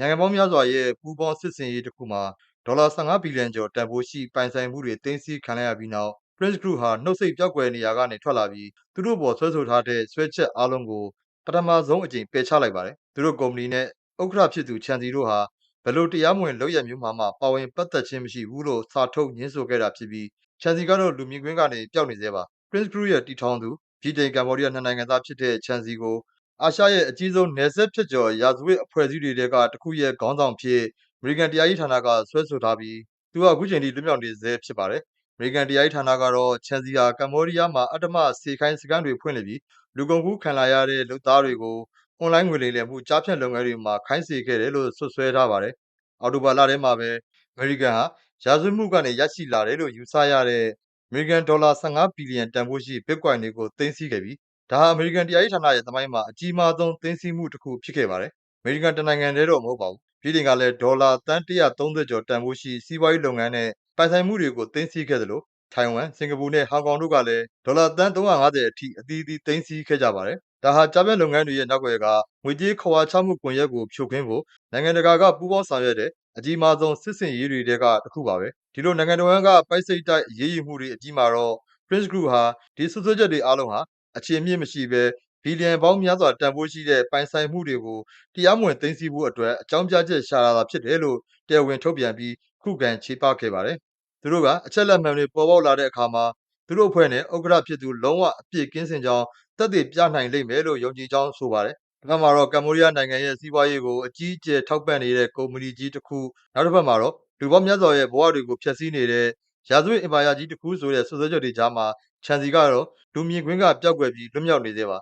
နိုင်ငံပေါင်းများစွာရဲ့ပူးပေါင်းစစ်ဆင်ရေးတစ်ခုမှာဒေါ်လာ15ဘီလီယံကျော်တန်ဖိုးရှိပိုင်ဆိုင်မှုတွေသိမ်းဆည်းခံလိုက်ရပြီးနောက် Prince Group ဟာနှုတ်ဆက်ပျောက်ကွယ်နေရာကနေထွက်လာပြီးသူတို့ပေါ်ဆွဲဆိုထားတဲ့ဆွဲချက်အားလုံးကိုပထမဆုံးအကြိမ်ပယ်ချလိုက်ပါတယ်။သူတို့ကုမ္ပဏီနဲ့ဥက္ကဋ္ဌဖြစ်သူချန်စီတို့ဟာဘယ်လိုတရားမဝင်လုပ်ရမျိုးမှာမှပါဝင်ပတ်သက်ခြင်းမရှိဘူးလို့စာထုတ်ညင်းဆိုခဲ့တာဖြစ်ပြီးချန်စီကတော့လူမြင်ကွင်းကနေပျောက်နေသေးပါ။ Prince Group ရဲ့တည်ထောင်သူဗြိတိန်ကမ္ဘောဒီးယားနှစ်နိုင်ငံသားဖြစ်တဲ့ချန်စီကို အာရှရဲ့အကြီးဆုံးနယ်စပ်ဖြတ်ကျော်ရာဇဝတ်အဖွဲ့အစည်းတွေထဲကတစ်ခုရဲ့ခေါင်းဆောင်ဖြစ်အမေရိကန်တရားရေးဌာနကဆွဲဆိုထားပြီးသူဟာအခုချိန်ထိလွတ်မြောက်နေဆဲဖြစ်ပါတယ်။အမေရိကန်တရားရေးဌာနကတော့ချန်စီဟာကမ္ဘောဒီးယားမှာအတ္တမစေခိုင်းစခန်းတွေဖွင့်လှစ်ပြီးလူကုန်ကူးခံလာရတဲ့လုပ်သားတွေကိုအွန်လိုင်းငွေလိမ်လည်မှုကြားဖြတ်လုပ်ငန်းတွေမှာခိုင်းစေခဲ့တယ်လို့စွပ်စွဲထားပါတယ်။အောက်တိုဘာလထဲမှာပဲအမေရိကန်ဟာရာဇဝတ်မှုကနေရရှိလာတယ်လို့ယူဆရတဲ့အမေရိကန်ဒေါ်လာ15ဘီလီယံတန်ဖိုးရှိ Bitcoin တွေကိုသိမ်းဆည်းခဲ့ပြီး ဒါဟာအမေရိကန်တရားရေးဌာနရဲ့သမိုင်းမှာအကြီးမားဆုံးသိမ်းဆည်းမှုတစ်ခုဖြစ်ခဲ့ပါတယ်။အမေရိကန်တနိုင်ငံတည်းတော့မဟုတ်ပါဘူး။ဗြိတိန်ကလည်းဒေါ်လာသန်း130ကျော်တန်ဖိုးရှိစီးပွားရေးလုပ်ငန်းနဲ့ပိုင်ဆိုင်မှုတွေကိုသိမ်းဆည်းခဲ့သလိုထိုင်ဝမ်၊စင်ကာပူနဲ့ဟောင်ကောင်တို့ကလည်းဒေါ်လာသန်း350အထိအသီးသီးသိမ်းဆည်းခဲ့ကြပါတယ်။ဒါဟာကြားဖြတ်လုပ်ငန်းတွေရဲ့နောက်ကွယ်ကငွေကြေးခဝါချမှုကွန်ရက်ကိုဖြိုခွင်းဖို့နိုင်ငံတကာကပူးပေါင်းဆောင်ရွက်တဲ့အကြီးမားဆုံးစစ်ဆင်ရေးတွေထဲကတစ်ခုပါပဲ။ဒီလိုနိုင်ငံတော်ဝန်ကပိုက်စိတ်တိုက်အရေးယူမှုတွေအပြီးမှာတော့ Prince Group ဟာဒီစွပ်စွဲချက်တွေအားလုံးဟာ အခြေအမြစ်မရှိဘဲဘီလီယံပေါင်းများစွာတန်ဖိုးရှိတဲ့ပိုင်ဆိုင်မှုတွေကိုတရားမဝင်သိမ်းဆည်းဖို့အတွက်အကြောင်းပြချက်ရှာတာသာဖြစ်တယ်လို့တရားဝင်ထုတ်ပြန်ပြီးခုခံချေပခဲ့ပါတယ်။သူတို့ကအချက်လက်မှန်တွေပေါ်ပေါက်လာတဲ့အခါမှာသူတို့အဖွဲ့နဲ့ဥက္ကဋ္ဌဖြစ်သူလုံးဝအပြစ်ကင်းစင်ကြောင်းသက်သေပြနိုင်လိမ့်မယ်လို့ယုံကြည်ကြောင်းဆိုပါတယ်။တစ်ဖက်မှာတော့ကမ္ဘောဒီးယားနိုင်ငံရဲ့စီးပွားရေးကိုအကြီးအကျယ်ထောက်ပံ့နေတဲ့ကုမ္ပဏီကြီးတစ်ခုနောက်တစ်ဖက်မှာတော့လူပေါင်းများစွာရဲ့ဘဝတွေကိုဖျက်ဆီးနေတဲ့ ရာဇဝတ်အင်ပါယာကြီးတစ်ခုဆိုတဲ့စွပ်စွဲချက်တွေကြားမှာချန်စီကတော့လူမြင်ကွင်းကပျောက်ကွယ်ပြီးလွတ်မြောက်နေသေးပါ